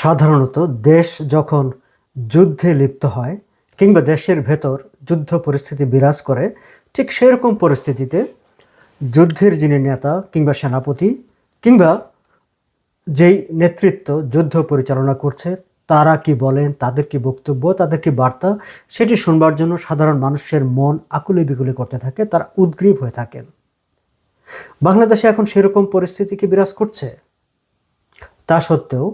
সাধারণত দেশ যখন যুদ্ধে লিপ্ত হয় কিংবা দেশের ভেতর যুদ্ধ পরিস্থিতি বিরাজ করে, ঠিক সেরকম পরিস্থিতিতে যুদ্ধের যিনি নেতা কিংবা সেনাপতি কিংবা যেই নেতৃত্ব যুদ্ধ পরিচালনা করছে, তারা কি বলেন, তাদের কি বক্তব্য, তাদের কি বার্তা, সেটি শুনবার জন্য সাধারণ মানুষের মন আকুলি বিকুলি করতে থাকে, তারা উদ্গ্রীব হয়ে থাকেন বাংলাদেশে এখন সেরকম পরিস্থিতি কি বিরাজ করছে? তা সত্ত্বেও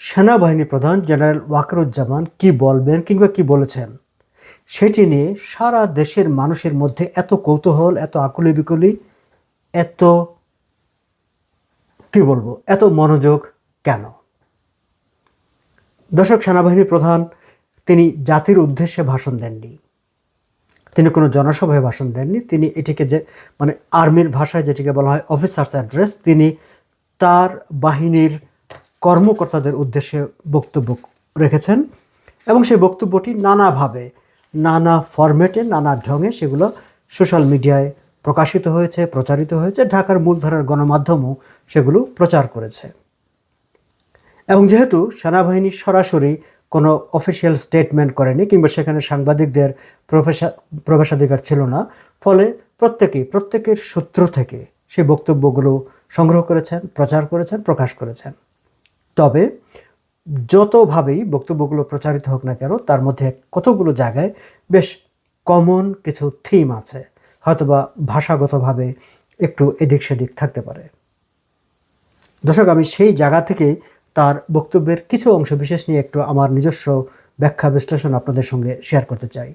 সেনাবাহিনী প্রধান জেনারেল ওয়াকরুজ্জামান কি বলবেন কিংবা কি বলেছেন? সেটি নিয়ে সারা দেশের মানুষের মধ্যে এত কৌতূহল, এত আকুলি বিকুলি এত কি বলব, এত মনোযোগ কেন? দর্শক সেনাবাহিনী প্রধান তিনি জাতির উদ্দেশ্যে ভাষণ দেননি। তিনি কোনো জনসভায় ভাষণ দেননি। তিনি এটিকে যে মানে আর্মির ভাষায় যেটিকে বলা হয় অফিসার্স অ্যাড্রেস, তিনি তার বাহিনীর কর্মকর্তাদের উদ্দেশ্যে বক্তব্য রেখেছেন এবং সেই বক্তব্যটি নানাভাবে, নানা ফরম্যাটে, নানা ঢঙে সেগুলো সোশ্যাল মিডিয়ায় প্রকাশিত হয়েছে, প্রচারিত হয়েছে, ঢাকার মূলধারার গণমাধ্যমও সেগুলো প্রচার করেছে। এবং যেহেতু সেনাবাহিনী সরাসরি কোনো অফিসিয়াল স্টেটমেন্ট করেনি কিংবা সেখানে সাংবাদিকদের প্রবেশা, প্রবেশাধিকার ছিল না, ফলে প্রত্যেকেই, প্রত্যেকের সূত্র থেকে সেই বক্তব্যগুলো সংগ্রহ করেছেন, প্রচার করেছেন, প্রকাশ করেছেন। তবে যতভাবেই বক্তব্যগুলো প্রচারিত হোক না কেন, তার মধ্যে কতগুলো জায়গায় বেশ কমন কিছু থিম আছে, হয়তোবা ভাষাগতভাবে একটু এদিক সেদিক থাকতে পারে। দর্শক, আমি সেই জায়গা থেকে তার বক্তব্যের কিছু অংশ বিশেষ নিয়ে একটু আমার নিজস্ব ব্যাখ্যা বিশ্লেষণ আপনাদের সঙ্গে শেয়ার করতে চাই।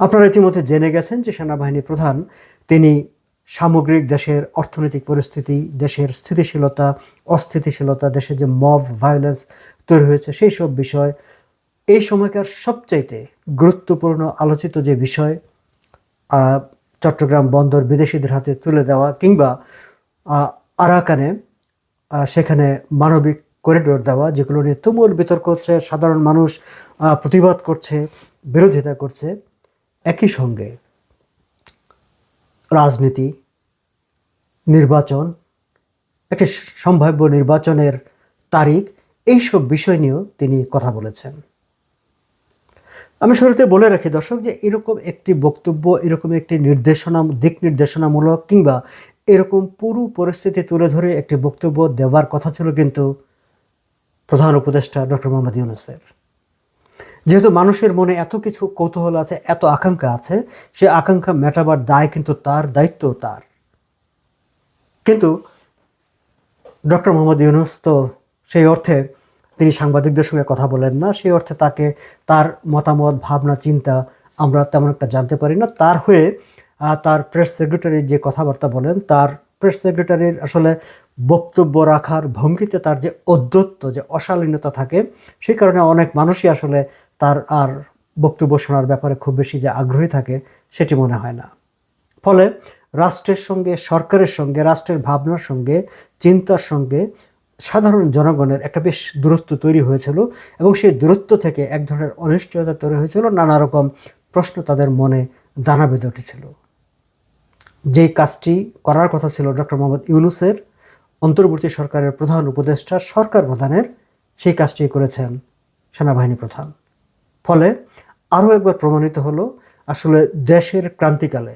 আপনারা ইতিমধ্যে জেনে গেছেন যে সেনাবাহিনী প্রধান, তিনি সামগ্রিক দেশের অর্থনৈতিক পরিস্থিতি, দেশের স্থিতিশীলতা, অস্থিতিশীলতা দেশে যে মব ভায়োলেন্স তৈরি হয়েছে, সেই সব বিষয়, এই সময়কার সবচাইতে গুরুত্বপূর্ণ আলোচিত যে বিষয় চট্টগ্রাম বন্দর বিদেশিদের হাতে তুলে দেওয়া কিংবা আরাকানে সেখানে মানবিক করিডোর দেওয়া, যেগুলো নিয়ে তুমুল বিতর্ক হচ্ছে, সাধারণ মানুষ প্রতিবাদ করছে, বিরোধিতা করছে, একই সঙ্গে রাজনীতি নির্বাচন, একটি সম্ভাব্য নির্বাচনের তারিখ, এইসব বিষয় নিয়েও তিনি কথা বলেছেন। আমি শুরুতে বলে রাখি দর্শক যে এরকম একটি বক্তব্য, এরকম একটি নির্দেশনা, দিক নির্দেশনামূলক কিংবা এরকম পুরো পরিস্থিতি তুলে ধরে একটি বক্তব্য দেওয়ার কথা ছিল কিন্তু প্রধান উপদেষ্টা ডক্টর মোহাম্মদ ইউনুসের। যেহেতু মানুষের মনে এত কিছু কৌতূহল আছে, এত আকাঙ্ক্ষা আছে, সে আকাঙ্ক্ষা মেটাবার দায় কিন্তু তার দায়িত্ব তার। কিন্তু ডক্টর মোহাম্মদ ইউনুস তো সেই অর্থে তিনি সাংবাদিকদের সঙ্গে কথা বলেন না, সেই অর্থে তাকে তার মতামত, ভাবনা, চিন্তা আমরা তেমন একটা জানতে পারি না। তার হয়ে তার প্রেস সেক্রেটারি যে কথাবার্তা বলেন, তার প্রেস সেক্রেটারির আসলে বক্তব্য রাখার ভঙ্গিতে তার যে অদ্যত্ত যে অশালীনতা থাকে, সেই কারণে অনেক মানুষই আসলে তার আর বক্তব্য শোনার ব্যাপারে খুব বেশি যে আগ্রহী থাকে, সেটি মনে হয় না। ফলে রাষ্ট্রের সঙ্গে, সরকারের সঙ্গে, রাষ্ট্রের ভাবনার সঙ্গে, চিন্তার সঙ্গে সাধারণ জনগণের একটা বেশ দূরত্ব তৈরি হয়েছিল এবং সেই দূরত্ব থেকে এক ধরনের অনিশ্চয়তা তৈরি হয়েছিল, নানা রকম প্রশ্ন তাদের মনে দানা বেঁধে উঠেছিল। যেই কাজটি করার কথা ছিল ডক্টর মোহাম্মদ ইউনুসের, অন্তর্বর্তী সরকারের প্রধান উপদেষ্টা, সরকার প্রধানের, সেই কাজটি করেছেন সেনাবাহিনী প্রধান। ফলে আরও একবার প্রমাণিত হলো, আসলে দেশের ক্রান্তিকালে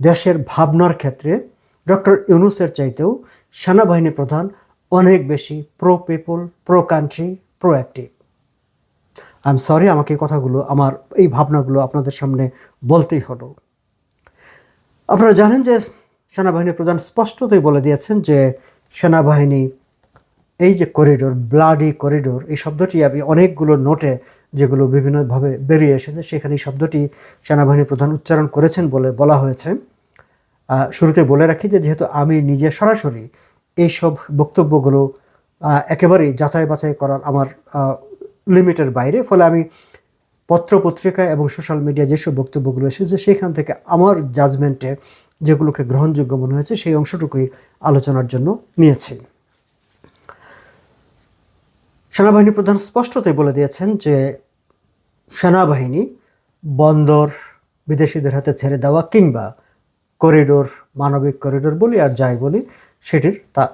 দেশের ভাবনার ক্ষেত্রে ডক্টর ইউনুসের চাইতেও সেনাবাহিনী প্রধান অনেক বেশি pro people pro country pro active I'm sorry আমাকে কথাগুলো, আমার এই ভাবনাগুলো আপনাদের সামনে বলতেই হলো। আপনারা জানেন যে সেনাবাহিনী প্রধান স্পষ্টতই বলে দিয়েছেন যে সেনাবাহিনী এই যে করিডোর ব্লাডি করিডোর এই শব্দটি আমি অনেকগুলো নোটে যেগুলো বিভিন্নভাবে বেরিয়ে এসেছে, সেখানে শব্দটি সেনাবাহিনী প্রধান উচ্চারণ করেছেন বলে বলা হয়েছে। শুরুতে বলে রাখি যে, যেহেতু আমি নিজে সরাসরি এইসব বক্তব্যগুলো একেবারেই যাচাই বাছাই করার আমার লিমিটের বাইরে, ফলে আমি পত্র পত্রিকা এবং সোশ্যাল মিডিয়া যেসব বক্তব্যগুলো এসেছে, সেখান থেকে আমার জাজমেন্টে যেগুলোকে গ্রহণযোগ্য মনে হয়েছে, সেই অংশটুকুই আলোচনার জন্য নিয়েছি। সেনাবাহিনী প্রধান স্পষ্টতই বলে দিয়েছেন যে সেনাবাহিনী বন্দর বিদেশিদের হাতে ছেড়ে দেওয়া কিংবা করিডোর, মানবিক করিডোর বলি আর যাই বলি, সেটির তা,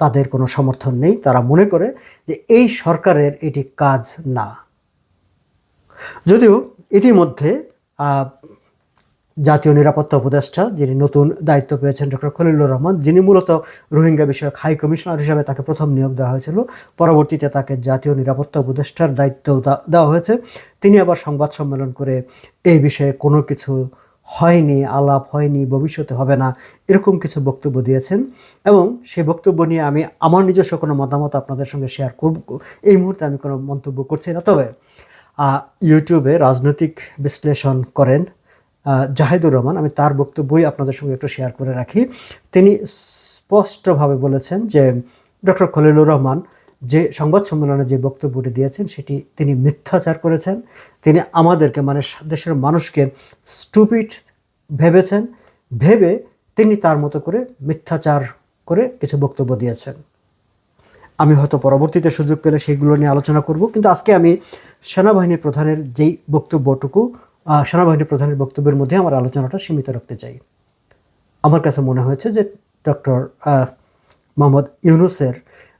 তাদের কোনো সমর্থন নেই। তারা মনে করে যে এই সরকারের এটি কাজ না। যদিও ইতিমধ্যে জাতীয় নিরাপত্তা উপদেষ্টা যিনি নতুন দায়িত্ব পেয়েছেন ডক্টর খলিলুর রহমান, যিনি মূলত রোহিঙ্গা বিষয়ক হাই কমিশনার হিসাবে তাকে প্রথম নিয়োগ দেওয়া হয়েছিল। পরবর্তীতে তাকে জাতীয় নিরাপত্তা উপদেষ্টার দায়িত্ব দেওয়া হয়েছে। তিনি আবার সংবাদ সম্মেলন করে এই বিষয়ে কোনো কিছু হয়নি, আলাপ হয়নি, ভবিষ্যতে হবে না, এরকম কিছু বক্তব্য দিয়েছেন। এবং সেই বক্তব্য নিয়ে আমি আমার নিজস্ব কোনো মতামত আপনাদের সঙ্গে শেয়ার করব। এই মুহূর্তে আমি কোনো মন্তব্য করছি না। তবে ইউটিউবে রাজনৈতিক বিশ্লেষণ করেন জাহিদুর রহমান, আমি তার বক্তব্যই আপনাদের সঙ্গে একটু শেয়ার করে রাখি। তিনি স্পষ্টভাবে বলেছেন যে, ডক্টর খলিলুর রহমান যে সংবাদ সম্মেলনে যে বক্তব্যটি দিয়েছেন, সেটি তিনি মিথ্যাচার করেছেন। তিনি আমাদেরকে মানে দেশের মানুষকে স্টুপিড ভেবেছেন। ভেবে তিনি তার মতো করে মিথ্যাচার করে কিছু বক্তব্য দিয়েছেন। আমি হয়তো পরবর্তীতে সুযোগ পেলে সেইগুলো নিয়ে আলোচনা করব, কিন্তু আজকে আমি সেনাবাহিনী প্রধানের যেই বক্তব্যটুকু সেনাবাহিনী প্রধানের বক্তব্যের মধ্যে আমার আলোচনাটা সীমিত রাখতে চাই। আমার কাছে মনে হয়েছে যে ডক্টর মোহাম্মদ ইউনুসের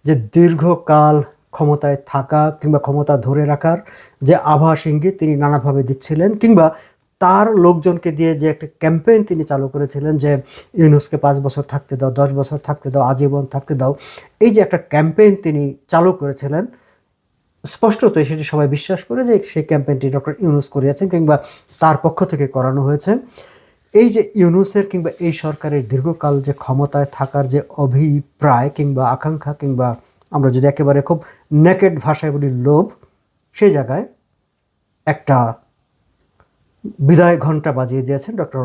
যে দীর্ঘকাল ক্ষমতায় থাকা কিংবা ক্ষমতা ধরে রাখার যে আভাস ইঙ্গিত তিনি নানাভাবে দিচ্ছিলেন কিংবা তার লোকজনকে দিয়ে যে একটা ক্যাম্পেইন তিনি চালু করেছিলেন যে ইউনুসকে পাঁচ বছর থাকতে দাও, দশ বছর থাকতে দাও, আজীবন থাকতে দাও, এই যে একটা ক্যাম্পেইন তিনি চালু করেছিলেন স্পষ্টতই সেটি সবাই বিশ্বাস করে যে সেই ক্যাম্পেইনটি ডক্টর ইউনুস করিয়েছেন কিংবা তার পক্ষ থেকে করানো হয়েছে। এই যে ইউনুসের কিংবা এই সরকারের দীর্ঘকাল যে ক্ষমতায় থাকার যে অভিপ্রায় কিংবা আকাঙ্ক্ষা কিংবা আমরা যদি একেবারে খুব নেকেড ভাষায় বলি লোভ সেই জায়গায় একটা বিদায় ঘণ্টা বাজিয়ে দিয়েছেন ডক্টর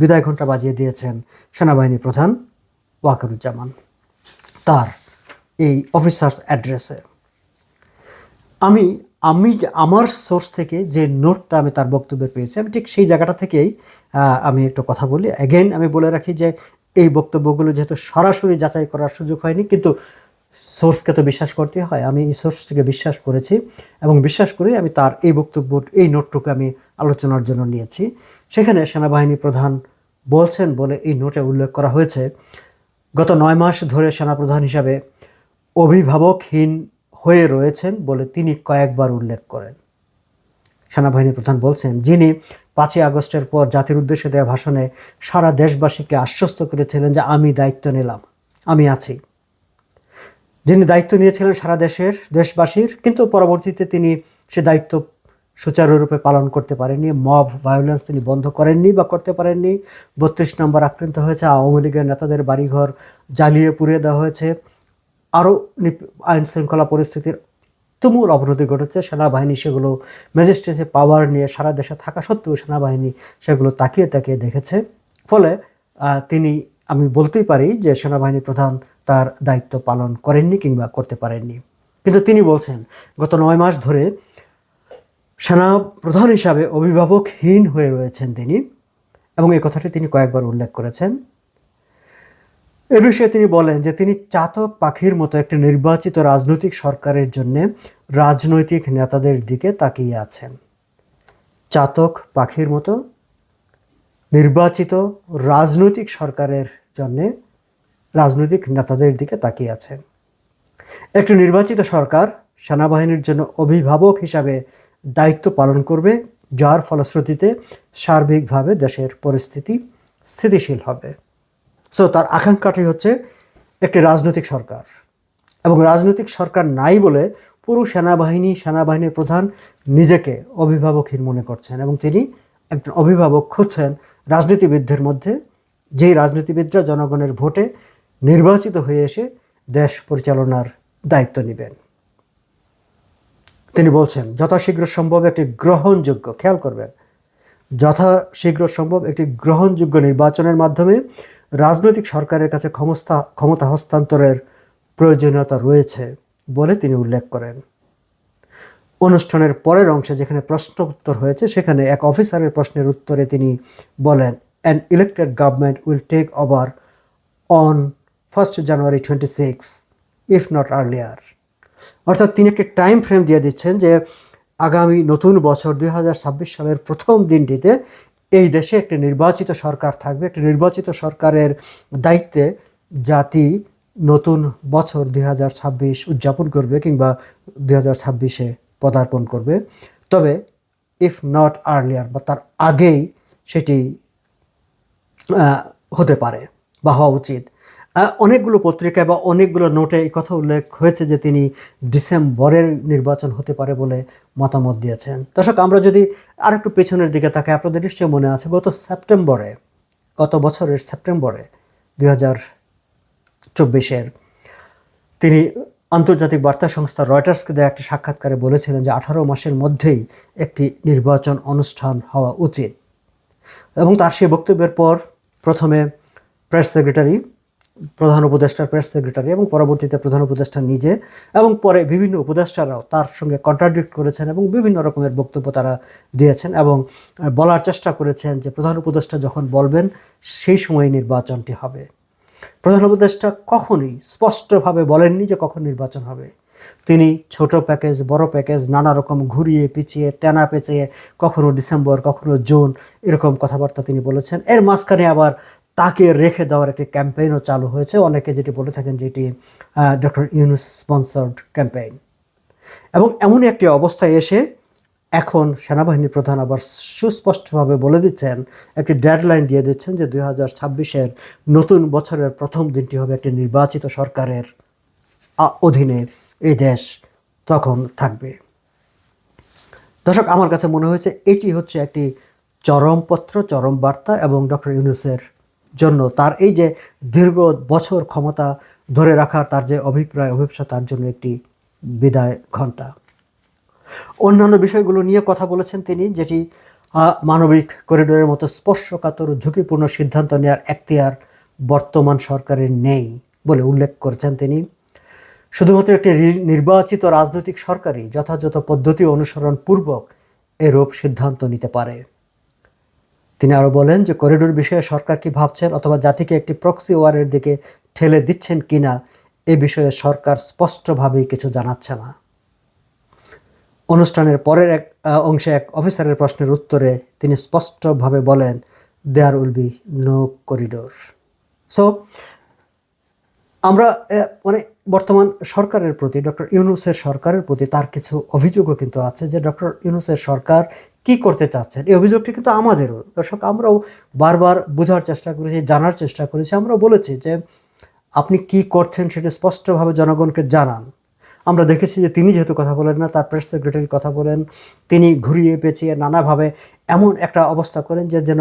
বিদায় ঘণ্টা বাজিয়ে দিয়েছেন সেনাবাহিনী প্রধান ওয়াকারুজ্জামান। তার এই অফিসার্স অ্যাড্রেসে। আমি আমি যে, আমার সোর্স থেকে যে নোটটা আমি তার বক্তব্যে পেয়েছি, আমি ঠিক সেই জায়গাটা থেকেই আমি একটু কথা বলি। অ্যাগেন আমি বলে রাখি যে, এই বক্তব্যগুলো যেহেতু সরাসরি যাচাই করার সুযোগ হয়নি, কিন্তু সোর্সকে তো বিশ্বাস করতে হয়। আমি এই সোর্সটিকে বিশ্বাস করেছি এবং বিশ্বাস করেই আমি তার এই বক্তব্য, এই নোটটুকু আমি আলোচনার জন্য নিয়েছি। সেখানে সেনাবাহিনী প্রধান বলছেন বলে এই নোটে উল্লেখ করা হয়েছে, গত নয় মাস ধরে সেনাপ্রধান হিসাবে অভিভাবকহীন হয়ে রয়েছেন বলে তিনি কয়েকবার উল্লেখ করেন। সেনাবাহিনী প্রধান বলছেন, যিনি পাঁচই আগস্টের পর জাতির উদ্দেশ্যে দেওয়া ভাষণে সারা দেশবাসীকে আশ্বস্ত করেছিলেন যে আমি দায়িত্ব নিলাম, আমি আছি। যিনি দায়িত্ব নিয়েছিলেন সারা দেশের দেশবাসীর, কিন্তু পরবর্তীতে তিনি সে দায়িত্ব সুচারুরূপে পালন করতে পারেননি, মব ভায়োলেন্স তিনি বন্ধ করেননি বা করতে পারেননি। বত্রিশ নম্বর আক্রান্ত হয়েছে, আওয়ামী লীগের নেতাদের বাড়িঘর জ্বালিয়ে পুড়িয়ে দেওয়া হয়েছে। আরও আইন শৃঙ্খলা পরিস্থিতির তুমুল অবনতি ঘটেছে। সেনাবাহিনী সেগুলো ম্যাজিস্ট্রেসে পাওয়ার নিয়ে সারা দেশে থাকা সত্ত্বেও সেনাবাহিনী সেগুলো তাকিয়ে তাকিয়ে দেখেছে। ফলে তিনি, আমি বলতেই পারি যে সেনাবাহিনী প্রধান তার দায়িত্ব পালন করেননি কিংবা করতে পারেননি। কিন্তু তিনি বলছেন, গত নয় মাস ধরে সেনা প্রধান হিসাবে অভিভাবকহীন হয়ে রয়েছেন তিনি এবং এই কথাটি তিনি কয়েকবার উল্লেখ করেছেন। এ বিষয়ে তিনি বলেন যে তিনি চাতক পাখির মতো একটি নির্বাচিত রাজনৈতিক সরকারের জন্য রাজনৈতিক নেতাদের দিকে তাকিয়ে আছেন। চাতক পাখির মতো নির্বাচিত রাজনৈতিক সরকারের জন্য রাজনৈতিক নেতাদের দিকে তাকিয়ে আছেন। একটি নির্বাচিত সরকার সেনাবাহিনীর জন্য অভিভাবক হিসাবে দায়িত্ব পালন করবে, যার ফলশ্রুতিতে সার্বিকভাবে দেশের পরিস্থিতি স্থিতিশীল হবে। সো তার আকাঙ্ক্ষাটি হচ্ছে একটি রাজনৈতিক সরকার। এবং রাজনৈতিক সরকার নাই বলে পুরো সেনাবাহিনী, সেনাবাহিনীর প্রধান নিজেকে অভিভাবকহীন মনে করছেন এবং তিনি একজন অভিভাবক খুঁজছেন রাজনীতিবিদদের মধ্যে। যেই রাজনীতিবিদরা জনগণের ভোটে নির্বাচিত হয়ে এসে দেশ পরিচালনার দায়িত্ব নেবেন। তিনি বলছেন, যথাশীঘ্র সম্ভব একটি গ্রহণযোগ্য খেয়াল করবেন, যথাশীঘ্র সম্ভব একটি গ্রহণযোগ্য নির্বাচনের মাধ্যমে রাজনৈতিক সরকারের কাছে ক্ষমতা ক্ষমতা হস্তান্তরের প্রয়োজনীয়তা রয়েছে বলে তিনি উল্লেখ করেন। অনুষ্ঠানের পরের অংশে যেখানে প্রশ্ন উত্তর হয়েছে, সেখানে এক অফিসারের প্রশ্নের উত্তরে তিনি বলেন an elected government will take over on first January twenty six if not earlier অর্থাৎ তিনি একটি টাইম ফ্রেম দিয়ে দিচ্ছেন যে আগামী নতুন বছর দুই হাজার ছাব্বিশ সালের প্রথম দিনটিতে এই দেশে একটি নির্বাচিত সরকার থাকবে। একটি নির্বাচিত সরকারের দায়িত্বে জাতি নতুন বছর দুই হাজার ছাব্বিশ উদযাপন করবে কিংবা দুই হাজার ছাব্বিশে পদার্পণ করবে। তবে ইফ নট আর্লিয়ার বা তার আগেই সেটি হতে পারে বা হওয়া উচিত। অনেকগুলো পত্রিকায় বা অনেকগুলো নোটে এই কথা উল্লেখ হয়েছে যে তিনি ডিসেম্বরের নির্বাচন হতে পারে বলে মতামত দিয়েছেন। দর্শক, আমরা যদি আর একটু পেছনের দিকে তাকাই, আপনাদের নিশ্চয়ই মনে আছে, গত সেপ্টেম্বরে, গত বছরের সেপ্টেম্বরে, দুই হাজার চব্বিশের, তিনি আন্তর্জাতিক বার্তা সংস্থা রয়টার্সকে দেওয়া একটি সাক্ষাৎকারে বলেছিলেন যে আঠারো মাসের মধ্যেই একটি নির্বাচন অনুষ্ঠান হওয়া উচিত। এবং তার সেই বক্তব্যের পর প্রথমে প্রেস সেক্রেটারি প্রধান উপদেষ্টার প্রেস সেক্রেটারি এবং পরবর্তীতে প্রধান উপদেষ্টা নিজে এবং পরে বিভিন্ন উপদেষ্টারাও তার সঙ্গে কন্ট্রাডিক্ট করেছেন এবং বিভিন্ন রকমের বক্তব্য তারা দিয়েছেন এবং বলার চেষ্টা করেছেন যে প্রধান উপদেষ্টা যখন বলবেন সেই সময় নির্বাচনটি হবে। প্রধান উপদেষ্টা কখনোই স্পষ্টভাবে বলেননি যে কখন নির্বাচন হবে। তিনি ছোট প্যাকেজ বড় প্যাকেজ নানা রকম ঘুরিয়ে, পিছিয়ে তেনা পেঁচিয়ে, কখনো ডিসেম্বর কখনো জুন এরকম কথাবার্তা তিনি বলেছেন। এর মাঝখানে আবার তাকে রেখে দেওয়ার একটি ক্যাম্পেইনও চালু হয়েছে। অনেকে যেটি বলে থাকেন যেটি ডক্টর ইউনুস স্পন্সার্ড ক্যাম্পেইন। এবং এমন একটি অবস্থায় এসে এখন সেনাবাহিনী প্রধান আবার সুস্পষ্টভাবে বলে দিচ্ছেন, একটি ডেডলাইন দিয়ে দিচ্ছেন যে দুই হাজার ছাব্বিশের নতুন বছরের প্রথম দিনটি হবে একটি নির্বাচিত সরকারের অধীনে এই দেশ তখন থাকবে। দর্শক, আমার কাছে মনে হয়েছে এটি হচ্ছে একটি চরমপত্র, চরম বার্তা এবং ডক্টর ইউনুসের জন্য তার এই যে দীর্ঘ বছর ক্ষমতা ধরে রাখার তার যে অভিপ্রায়, অভিপ্সা, তার জন্য একটি বিদায় ঘণ্টা। অন্যান্য বিষয়গুলো নিয়ে কথা বলেছেন তিনি, যেটি মানবিক করিডোরের মতো স্পর্শকাতর, ঝুঁকিপূর্ণ সিদ্ধান্ত নেওয়ার এখতিয়ার বর্তমান সরকারের নেই বলে উল্লেখ করেছেন তিনি। শুধুমাত্র একটি নির্বাচিত রাজনৈতিক সরকারই যথাযথ পদ্ধতি অনুসরণ পূর্বক এরূপ সিদ্ধান্ত নিতে পারে। তিনি আরও বলেন যে, করিডোর বিষয়ে সরকার কি ভাবছেন অথবা জাতিকে একটি প্রক্সি ওয়ারের দিকে ঠেলে দিচ্ছেন কিনা, এ বিষয়ে সরকার স্পষ্টভাবেই কিছু জানাচ্ছে না। অনুষ্ঠানের পরের এক অংশে এক অফিসারের প্রশ্নের উত্তরে তিনি স্পষ্টভাবে বলেন there will be no corridor so আমরা মানে বর্তমান সরকারের প্রতি, ডক্টর ইউনুসের সরকারের প্রতি তার কিছু অভিযোগও কিন্তু আছে যে ডক্টর ইউনুসের সরকার কি করতে চাচ্ছেন। এই অভিযোগটি কিন্তু আমাদেরও। দর্শক, আমরাও বারবার বোঝার চেষ্টা করেছি, জানার চেষ্টা করেছি। আমরা বলেছি যে আপনি কি করছেন সেটা স্পষ্টভাবে জনগণকে জানান। আমরা দেখেছি যে তিনি যেহেতু কথা বলেন না, তার প্রেস সেক্রেটারি কথা বলেন, তিনি ঘুরিয়ে পেঁচিয়ে নানাভাবে এমন একটা অবস্থা করেন যে যেন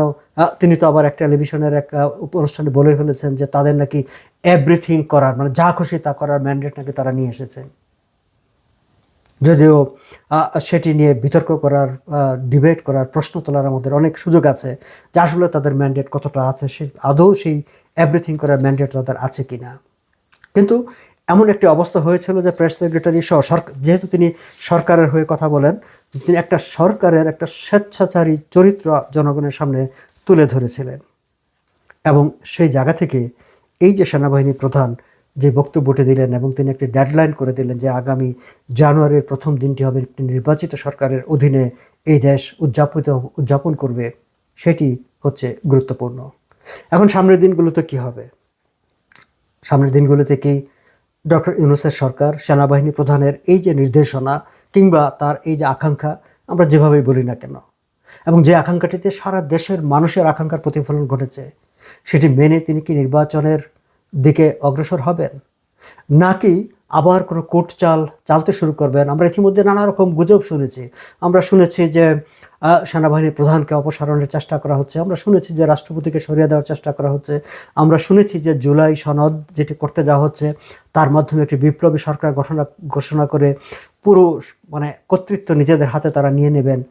তিনি তো আবার একটা টেলিভিশনের এক অনুষ্ঠানে বলে ফেলেছেন যে তাদের নাকি এভরিথিং করার মানে যা খুশি তা করার ম্যান্ডেট নাকি তারা নিয়ে এসেছেন যদিও সেটি নিয়ে বিতর্ক করার ডিবেট করার, প্রশ্ন তোলার আমাদের অনেক সুযোগ আছে যে আসলে তাদের ম্যান্ডেট কতটা আছে, সে, আদৌ সেই এভরিথিং করার ম্যান্ডেট তাদের আছে কিনা। কিন্তু এমন একটি অবস্থা হয়েছিল যে প্রেস সেক্রেটারি সহ সরকার যেহেতু তিনি সরকারের হয়ে কথা বলেন, তিনি একটা সরকারের একটা স্বেচ্ছাচারী চরিত্র জনগণের সামনে তুলে ধরেছিলেন। এবং সেই জায়গা থেকে এই যে সেনাবাহিনী প্রধান যে বক্তব্যটি দিলেন এবং তিনি একটি ডেডলাইন করে দিলেন যে আগামী জানুয়ারির প্রথম দিনটি হবে একটি নির্বাচিত সরকারের অধীনে এই দেশ উদযাপিত, উদযাপন করবে, সেটি হচ্ছে গুরুত্বপূর্ণ। এখন সামনের দিনগুলোতে কি হবে? সামনের দিনগুলোতে কি ডক্টর ইউনুসের সরকার, সেনাবাহিনী প্রধানের এই যে নির্দেশনা কিংবা তার এই যে আকাঙ্ক্ষা, আমরা যেভাবেই বলি না কেন? এবং যে আকাঙ্ক্ষাটিতে সারা দেশের মানুষের আকাঙ্ক্ষার প্রতিফলন ঘটেছে, সেটি মেনে তিনি কি নির্বাচনের দিকে অগ্রসর হবেন? নাকি আবার কোনো কোর্ট চাল চালতে শুরু করবেন। আমরা ইতিমধ্যে নানা রকম গুজব শুনেছি। আমরা শুনেছি যে সেনাবাহিনীর প্রধানকে অপসারণের চেষ্টা করা হচ্ছে। আমরা শুনেছি যে, রাষ্ট্রপতিকে সরিয়ে দেওয়ার চেষ্টা করা হচ্ছে। আমরা শুনেছি যে, জুলাই সনদ যেটি করতে যাওয়া হচ্ছে, তার মাধ্যমে একটি বিপ্লবী সরকার ঘোষণা ঘোষণা করে পুরো মানে কর্তৃত্ব নিজেদের হাতে তারা নিয়ে নেবেন।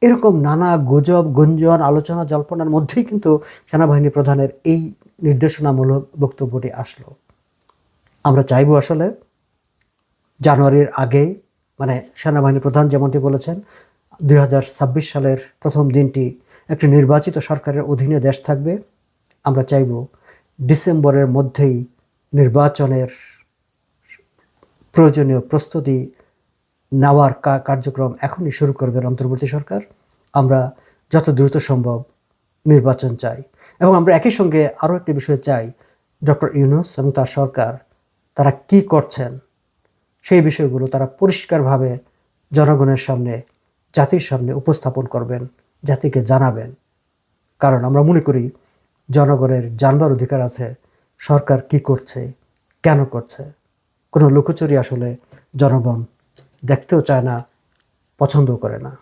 এরকম নানা গুজব, গুঞ্জন, আলোচনা, জল্পনার মধ্যেই কিন্তু সেনাবাহিনী প্রধানের এই নির্দেশনামূলক বক্তব্যটি আসলো। আমরা চাইব আসলে জানুয়ারির আগে মানে সেনাবাহিনী প্রধান যেমনটি বলেছেন দু হাজার ছাব্বিশ সালের প্রথম দিনটি একটি নির্বাচিত সরকারের অধীনে দেশ থাকবে। আমরা চাইব ডিসেম্বরের মধ্যেই নির্বাচনের প্রয়োজনীয় প্রস্তুতি নেওয়ার কার্যক্রম এখনই শুরু করবেন অন্তর্বর্তী সরকার। আমরা যত দ্রুত সম্ভব নির্বাচন চাই। এবং আমরা একই সঙ্গে আরও একটি বিষয় চাই, ডক্টর ইউনুস এবং তার সরকার, তারা কি করছেন? সেই বিষয়গুলো তারা পরিষ্কারভাবে জনগণের সামনে, জাতির সামনে উপস্থাপন করবেন, জাতিকে জানাবেন। কারণ আমরা মনে করি জনগণের জানবার অধিকার আছে, সরকার কি করছে, কেন করছে। কোনো লুকোচুরি আসলে জনগণ দেখতেও চায় না, পছন্দও করে না।